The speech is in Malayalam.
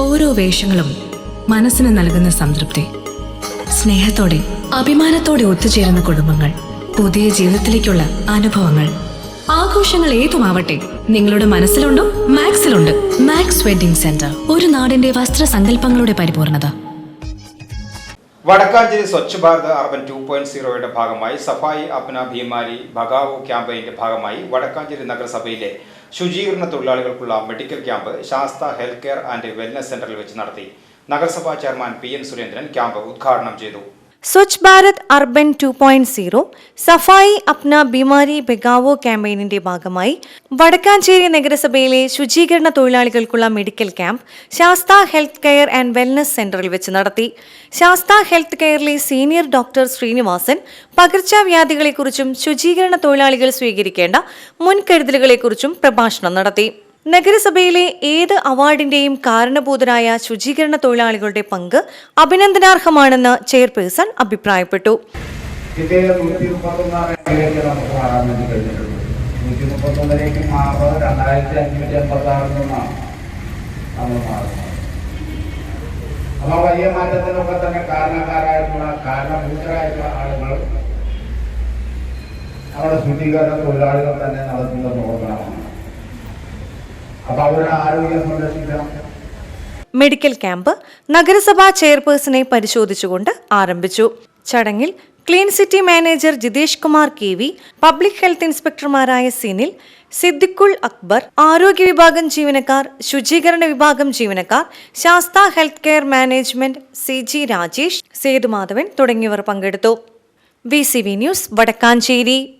ഓരോ വേഷങ്ങളും മനസ്സിന് നൽകുന്ന സംതൃപ്തി. സ്നേഹത്തോടെ അഭിമാനത്തോടെ ഒത്തുചേരുന്ന കുടുംബങ്ങൾ പുതിയ ജീവിതത്തിലേക്കുള്ള അനുഭവങ്ങൾ. ആഘോഷങ്ങൾ ഏതുമാവട്ടെ നിങ്ങളുടെ മനസ്സിലുണ്ടോ മാക്സിലുണ്ട്. മാക്സ് വെഡിംഗ് സെന്റർ ഒരു നാടിന്റെ വസ്ത്രസങ്കല്പങ്ങളുടെ പരിപൂർണത. Vadakkanchery Swachh Bharat urban two point സീറോയുടെ ഭാഗമായി സഫായി അപ്ന ഭീമാരി ഭഗാവോ ക്യാമ്പയിന്റെ ഭാഗമായി വടക്കാഞ്ചേരി നഗരസഭയിലെ ശുചീകരണ തൊഴിലാളികൾക്കുള്ള medical camp Sastha health care and wellness സെന്ററിൽ വെച്ച് നടത്തി നഗരസഭാ chairman P N Surendran camp ഉദ്ഘാടനം ചെയ്തു Swachh Bharat urban two point zero Safai Apna Bimari Bhagao ക്യാമ്പയിനിന്റെ ഭാഗമായി വടക്കാഞ്ചേരി നഗരസഭയിലെ ശുചീകരണ തൊഴിലാളികൾക്കുള്ള medical camp Sastha health care and wellness സെന്ററിൽ വെച്ച് നടത്തി. ശാസ്ത ഹെൽത്ത് കെയറിലെ സീനിയർ ഡോക്ടർ ശ്രീനിവാസൻ പകർച്ചവ്യാധികളെക്കുറിച്ചും ശുചീകരണ തൊഴിലാളികൾ സ്വീകരിക്കേണ്ട മുൻകരുതലുകളെക്കുറിച്ചും പ്രഭാഷണം നടത്തി. നഗരസഭയിലെ ഏത് അവാർഡിന്റെയും കാരണഭൂതരായ ശുചീകരണ തൊഴിലാളികളുടെ പങ്ക് അഭിനന്ദനാർഹമാണെന്ന് ചെയർപേഴ്സൺ അഭിപ്രായപ്പെട്ടു. നമ്മുടെ ശുചീകരണ തൊഴിലാളികൾ തന്നെ നടത്തുന്ന പ്രവർത്തനമാണ് മെഡിക്കൽ ക്യാമ്പ് നഗരസഭാ ചെയർപേഴ്സണെ പരിശോധിച്ചുകൊണ്ട് ആരംഭിച്ചു. ചടങ്ങിൽ clean city manager Jithesh Kumar K V public health ഇൻസ്പെക്ടർമാരായ Sinil Siddiqul Akbar ആരോഗ്യ വിഭാഗം ജീവനക്കാർ ശുചീകരണ വിഭാഗം ജീവനക്കാർ Sastha health care management C G Rajesh Sethumadhavan തുടങ്ങിയവർ പങ്കെടുത്തു. V C V news Vadakkanchery.